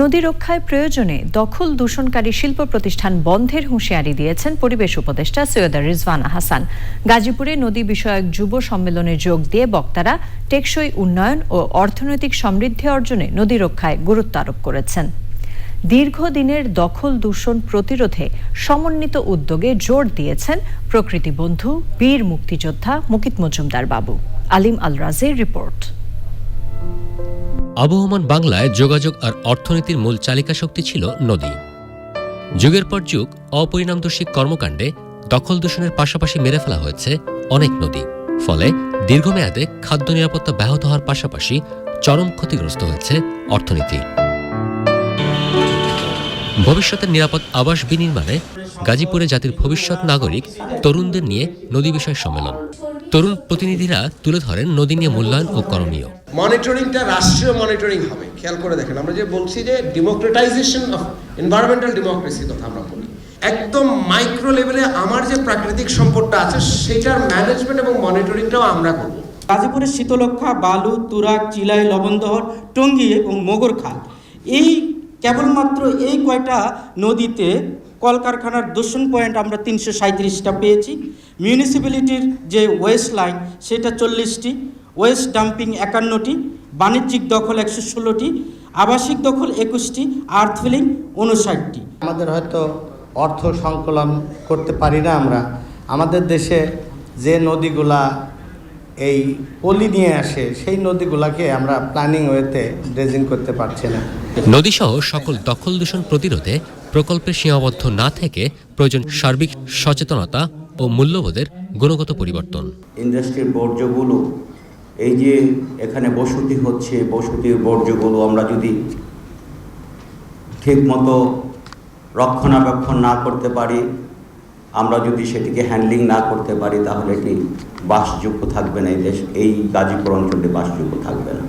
নদী রক্ষায় প্রয়োজনে দখল দূষণকারী শিল্প প্রতিষ্ঠান বন্ধের হুঁশিয়ারি দিয়েছেন পরিবেশ উপদেষ্টা সৈয়দা রিজওয়ানা হাসান গাজীপুরে নদী বিষয়ক যুব সম্মেলনে যোগ দিয়ে বক্তারা টেকসই উন্নয়ন ও অর্থনৈতিক সমৃদ্ধি অর্জনে নদী রক্ষায় গুরুত্ব আরোপ করেছেন। দীর্ঘদিনের দখল দূষণ প্রতিরোধে সমন্বিত উদ্যোগে জোর দিয়েছেন প্রকৃতি বন্ধু, বীর মুক্তিযোদ্ধা মুকিত মজুমদার বাবু। আলিম আল রাজের রিপোর্ট। আবহমান বাংলায় যোগাযোগ আর অর্থনীতির মূল চালিকা শক্তি ছিল নদী। যুগের পর যুগ অপরিণামদর্শী কর্মকাণ্ডে দখল দূষণের পাশাপাশি মেরে ফেলা হয়েছে অনেক নদী। ফলে দীর্ঘমেয়াদে খাদ্য নিরাপত্তা ব্যাহত হওয়ার পাশাপাশি চরম ক্ষতিগ্রস্ত হয়েছে অর্থনীতি। ভবিষ্যতের নিরাপদ আবাস বিনির্মাণে গাজীপুরে জাতির ভবিষ্যৎ নাগরিক তরুণদের নিয়ে নদী বিষয় সম্মেলন। তরুণ প্রতিনিধিরা তুলে ধরেন নদী নিয়ে মূল্যায়ন ও করণীয়। মনিটরিংটা রাষ্ট্রীয় মনিটরিং হবে খেয়াল করে দেখেন। আমরা যে বলছি যে ডেমোক্রেটাইজেশন অফ এনভায়রনমেন্টাল ডেমোক্রেসি কথা আমরা বলি। একদম মাইক্রো লেভেলে আমার যে প্রাকৃতিক সম্পদটা আছে সেটার ম্যানেজমেন্ট এবং মনিটরিংটাও আমরা করব। গাজীপুরের শীতলক্ষা বালু তুরাগ চিলাই লবণদহর টঙ্গী এবং মোগরখাল এই কেবলমাত্র এই কয়টা নদীতে কলকারখানার দূষণ পয়েন্ট আমরা তিনশো সাঁত্রিশটা পেয়েছি। মিউনিসিপ্যালিটির যে ওয়েস্ট লাইন সেটা চল্লিশটি ওয়েস্ট ডাম্পিং একান্নটি বাণিজ্যিক দখল একশো ষোলোটি আবাসিক দখল একুশটি আর্থ ফিলিং উনষাটটি আমাদের হয়তো অর্থ সংকলন করতে পারি না আমরা। আমাদের দেশে যে নদীগুলা এই পলি নিয়ে আসে সেই নদীগুলাকে আমরা প্ল্যানিং ওয়েতে ড্রেজিং করতে পারছি না। নদীসহ সকল দখল দূষণ প্রতিরোধে প্রকল্পে সীমাবদ্ধ না থেকে প্রয়োজন সার্বিক সচেতনতা ও মূল্যবোধের গুণগত পরিবর্তন। ইন্ডাস্ট্রির বর্জ্যগুলো, এই যে এখানে বসতি হচ্ছে, বসতির বর্জ্যগুলো আমরা যদি ঠিকমতো রক্ষণাবেক্ষণ না করতে পারি, আমরা যদি সেটিকে হ্যান্ডলিং না করতে পারি, তাহলে এটি বাসযোগ্য থাকবে না, এই দেশ এই গাজীপুর অঞ্চলটি বাসযোগ্য থাকবে না।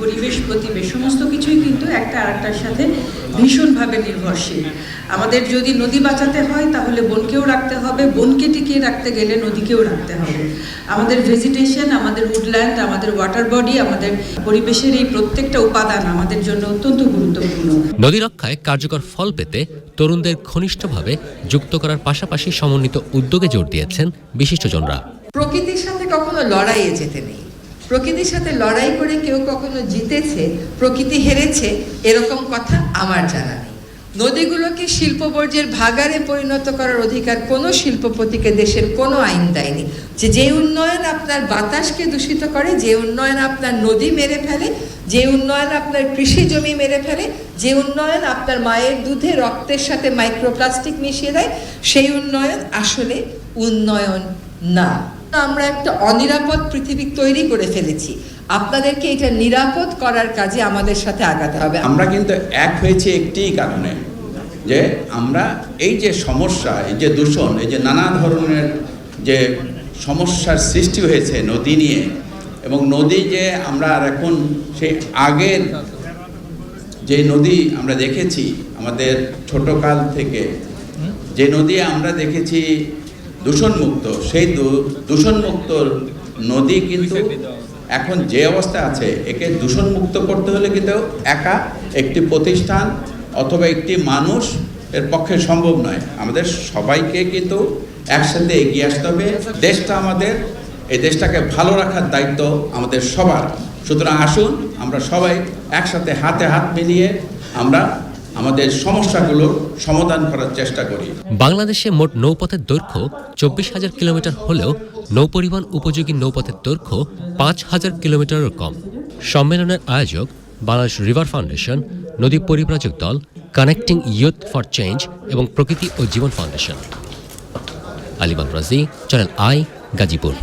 পরিবেশ প্রতিবেশ সমস্ত কিছুই কিন্তু একটা আরেকটার সাথে ভীষণভাবে নির্ভরশীল। আমাদের যদি নদী বাঁচাতে হয় তাহলে বনকেও রাখতে হবে বনকে টিকিয়ে রাখতে গেলে নদীকেও রাখতে হবে। আমাদের ভেজিটেশন আমাদের উডল্যান্ড আমাদের ওয়াটার বডি আমাদের পরিবেশের এই প্রত্যেকটা উপাদান আমাদের জন্য অত্যন্ত গুরুত্বপূর্ণ। নদী রক্ষায় কার্যকর ফল পেতে তরুণদের ঘনিষ্ঠভাবে যুক্ত করার পাশাপাশি সমন্বিত উদ্যোগে জোর দিয়েছেন বিশিষ্টজনরা। প্রকৃতির সাথে কখনো লড়াইয়ে যেতে নেই। প্রকৃতির সাথে লড়াই করে কেউ কখনো জিতেছে, প্রকৃতি হেরেছে, এরকম কথা আমার জানা নেই। নদীগুলোকে শিল্পবর্জ্যের ভাগারে পরিণত করার অধিকার কোনো শিল্পপতিকে, দেশের কোনো আইন দেয়নি। যে যে উন্নয়ন আপনার বাতাসকে দূষিত করে, যে উন্নয়ন আপনার নদী মেরে ফেলে, যে উন্নয়ন আপনার কৃষি জমি মেরে ফেলে, যে উন্নয়ন আপনার মায়ের দুধে রক্তের সাথে মাইক্রোপ্লাস্টিক মিশিয়ে দেয়, সেই উন্নয়ন আসলে উন্নয়ন না। আমরা একটা অনিরাপদ পৃথিবী তৈরি করে ফেলেছি। আপনাদেরকে এটা নিরাপদ করার কাজে আমাদের সাথে আগাতে হবে। আমরা কিন্তু এক হয়েছে একটিই কারণে, যে আমরা এই যে সমস্যা, এই যে দূষণ, এই যে নানা ধরনের যে সমস্যার সৃষ্টি হয়েছে নদী নিয়ে, এবং নদী যে আমরা আর এখন সেই আগের যে নদী আমরা দেখেছি, আমাদের ছোটকাল থেকে, যে নদী আমরা দেখেছি দূষণমুক্ত, সেই দূষণমুক্ত নদী কিন্তু এখন যে অবস্থা আছে, একে দূষণমুক্ত করতে হলে কিন্তু একা একটি প্রতিষ্ঠান অথবা একটি মানুষ এর পক্ষে সম্ভব নয়। আমাদের সবাইকে কিন্তু একসাথে এগিয়ে আসতে হবে। দেশটা আমাদের, এই দেশটাকে ভালো রাখার দায়িত্ব আমাদের সবার। সুতরাং আসুন, আমরা সবাই একসাথে হাতে হাত মিলিয়ে আমরা আমাদের সমস্যাগুলোর সমাধান করার চেষ্টা করি। বাংলাদেশে মোট নৌপথের দৈর্ঘ্য চব্বিশ হাজার কিলোমিটার হলেও নৌপরিবহন উপযোগী নৌপথের দৈর্ঘ্য পাঁচ হাজার কিলোমিটারেরও কম। সম্মেলনের আয়োজক বাংলাদেশ রিভার ফাউন্ডেশন, নদী পরিব্রাজক দল, কানেক্টিং ইয়ুথ ফর চেঞ্জ এবং প্রকৃতি ও জীবন ফাউন্ডেশন। আলিবাগ রাজি, চ্যানেল আই, গাজীপুর।